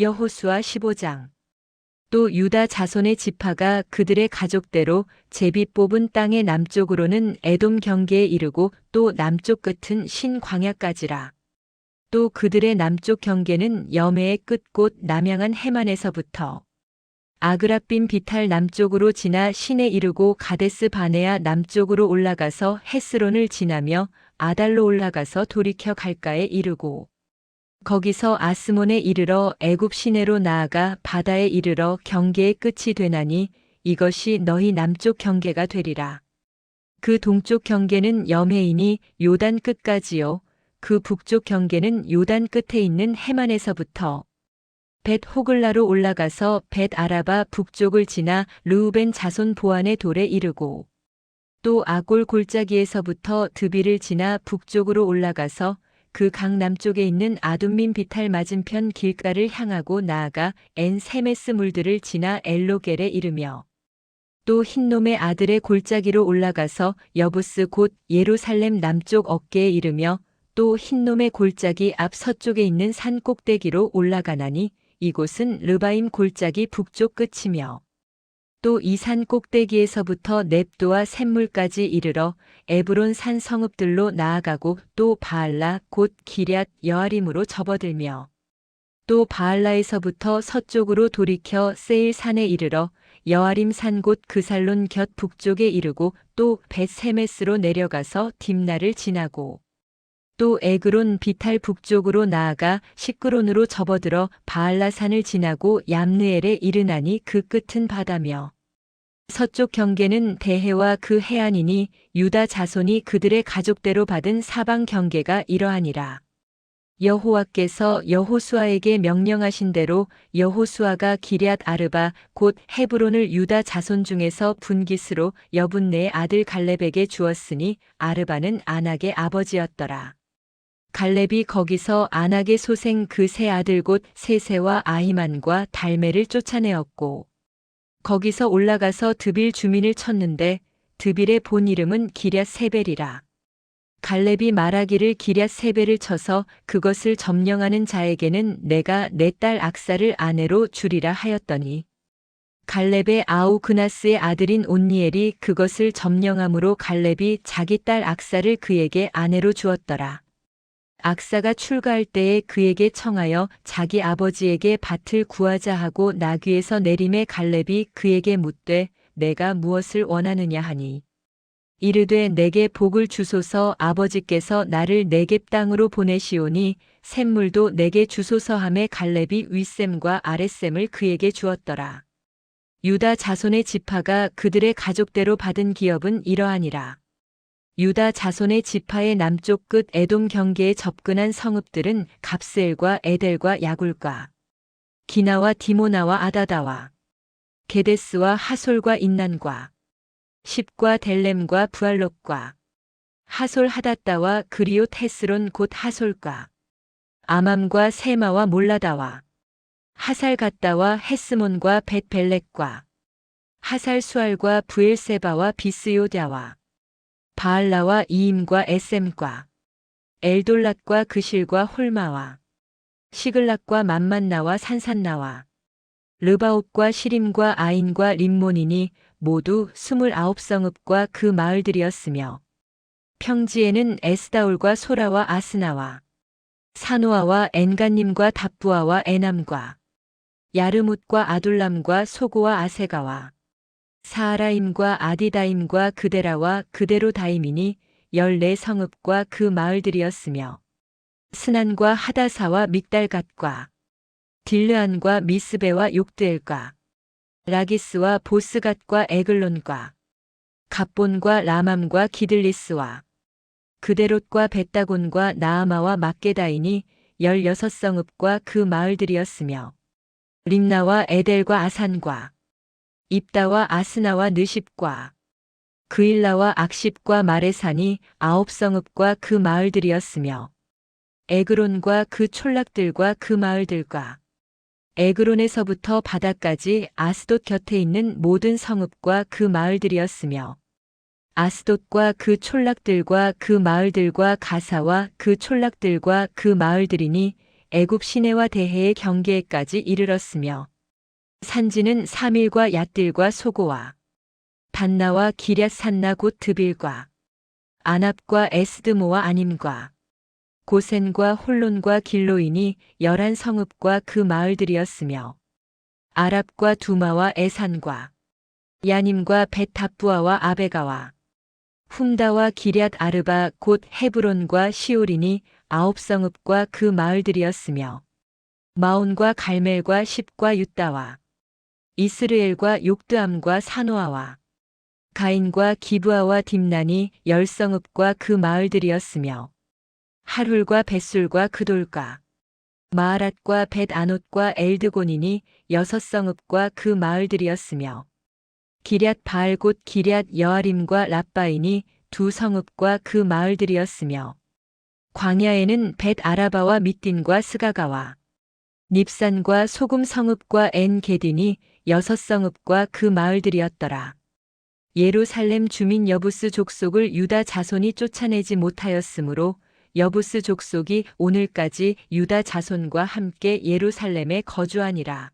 여호수아 15장 또 유다 자손의 지파가 그들의 가족대로 제비 뽑은 땅의 남쪽으로는 에돔 경계에 이르고 또 남쪽 끝은 신광야까지라. 또 그들의 남쪽 경계는 여매의 끝곳 남양한 해만에서부터 아그라빔 비탈 남쪽으로 지나 신에 이르고 가데스 바네아 남쪽으로 올라가서 헤스론을 지나며 아달로 올라가서 돌이켜 갈가에 이르고 거기서 아스몬에 이르러 애굽 시내로 나아가 바다에 이르러 경계의 끝이 되나니 이것이 너희 남쪽 경계가 되리라. 그 동쪽 경계는 여매이니 요단 끝까지요. 그 북쪽 경계는 요단 끝에 있는 해만에서부터 벳 호글라로 올라가서 벳 아라바 북쪽을 지나 르우벤 자손 보안의 돌에 이르고 또 아골 골짜기에서부터 드비를 지나 북쪽으로 올라가서 그 강 남쪽에 있는 아둠민 비탈 맞은편 길가를 향하고 나아가 엔 세메스 물들을 지나 엘로겔에 이르며 또 흰놈의 아들의 골짜기로 올라가서 여부스 곧 예루살렘 남쪽 어깨에 이르며 또 흰놈의 골짜기 앞 서쪽에 있는 산 꼭대기로 올라가나니 이곳은 르바임 골짜기 북쪽 끝이며 또 이 산 꼭대기에서부터 넵도와 샘물까지 이르러 에브론 산 성읍들로 나아가고 또 바알라 곧 기럇 여아림으로 접어들며 또 바알라에서부터 서쪽으로 돌이켜 세일 산에 이르러 여아림 산곧 그살론 곁 북쪽에 이르고 또 벳세메스로 내려가서 딥나를 지나고 또 에그론 비탈 북쪽으로 나아가 시크론으로 접어들어 바알라산을 지나고 얌느엘에 이르나니 그 끝은 바다며 서쪽 경계는 대해와 그 해안이니 유다 자손이 그들의 가족대로 받은 사방 경계가 이러하니라. 여호와께서 여호수아에게 명령하신 대로 여호수아가 기럇 아르바 곧 헤브론을 유다 자손 중에서 분깃으로 여분네의 아들 갈렙에게 주었으니 아르바는 안악의 아버지였더라. 갈렙이 거기서 안악의 소생 그 세 아들 곧 세세와 아히만과 달메를 쫓아내었고 거기서 올라가서 드빌 주민을 쳤는데 드빌의 본 이름은 기럇 세벨이라. 갈렙이 말하기를 기럇 세벨을 쳐서 그것을 점령하는 자에게는 내가 내 딸 악사를 아내로 주리라 하였더니 갈렙의 아우 그나스의 아들인 온니엘이 그것을 점령함으로 갈렙이 자기 딸 악사를 그에게 아내로 주었더라. 악사가 출가할 때에 그에게 청하여 자기 아버지에게 밭을 구하자 하고 나귀에서 내림에 갈렙이 그에게 묻되 내가 무엇을 원하느냐 하니 이르되 내게 복을 주소서 아버지께서 나를 내겝 땅으로 보내시오니 샘물도 내게 주소서 함에 갈렙이 윗샘과 아랫샘을 그에게 주었더라. 유다 자손의 지파가 그들의 가족대로 받은 기업은 이러하니라. 유다 자손의 지파의 남쪽 끝 에돔 경계에 접근한 성읍들은 갑스엘과 에델과 야굴과 기나와 디모나와 아다다와 게데스와 하솔과 인난과 십과 델렘과 부알롯과 하솔 하다다와 그리옷 헤스론 곧 하솔과 아맘과 세마와 몰라다와 하살 갔다와 헤스몬과 벳벨렉과 하살 수알과 부엘세바와 비스요다와 바알라와 이임과 에셈과 엘돌랏과 그실과 홀마와 시글락과 만만나와 산산나와 르바옵과 시림과 아인과 림몬이니 모두 스물아홉 성읍과 그 마을들이었으며 평지에는 에스다올과 소라와 아스나와 사노아와 엔간님과 답부아와 에남과 야르뭇과 아둘람과 소고와 아세가와 사하라임과 아디다임과 그데라와 그데로다임이니 열네 성읍과 그 마을들이었으며 스난과 하다사와 믹달갓과 딜르안과 미스베와 욕드엘과 라기스와 보스갓과 에글론과 갑본과 라맘과 기들리스와 그데롯과 벳다곤과 나아마와 막게다이니 열여섯 성읍과 그 마을들이었으며 림나와 에델과 아산과 입다와 아스나와 느십과 그일라와 악십과 마레산이 아홉 성읍과 그 마을들이었으며 에그론과 그 촌락들과 그 마을들과 에그론에서부터 바다까지 아스돗 곁에 있는 모든 성읍과 그 마을들이었으며 아스돗과 그 촌락들과 그 마을들과 가사와 그 촌락들과 그 마을들이니 애굽 시내와 대해의 경계에까지 이르렀으며 산지는 사밀과 얏딜과 소고와 반나와 기럇 산나 곧 드빌과 아납과 에스드모와 아님과 고센과 홀론과 길로인이 열한 성읍과 그 마을들이었으며 아랍과 두마와 에산과 야님과 벳탑부아와 아베가와 훔다와 기럇 아르바 곧 헤브론과 시오린이 아홉 성읍과 그 마을들이었으며 마온과 갈멜과 십과 유다와 이스르엘과 욕드암과 사노아와 가인과 기브아와 딥난이 열 성읍과 그 마을들이었으며 하룰과 벳술과 그돌과 마하랏과 벳아노과 엘드곤이니 여섯 성읍과 그 마을들이었으며 기럇 바알 곧 기럇 여아림과 랍바인이 두 성읍과 그 마을들이었으며 광야에는 벳 아라바와 밑딘과 스가가와 닙산과 소금 성읍과 엔 게딘이 여섯 성읍과 그 마을들이었더라. 예루살렘 주민 여부스 족속을 유다 자손이 쫓아내지 못하였으므로 여부스 족속이 오늘까지 유다 자손과 함께 예루살렘에 거주하니라.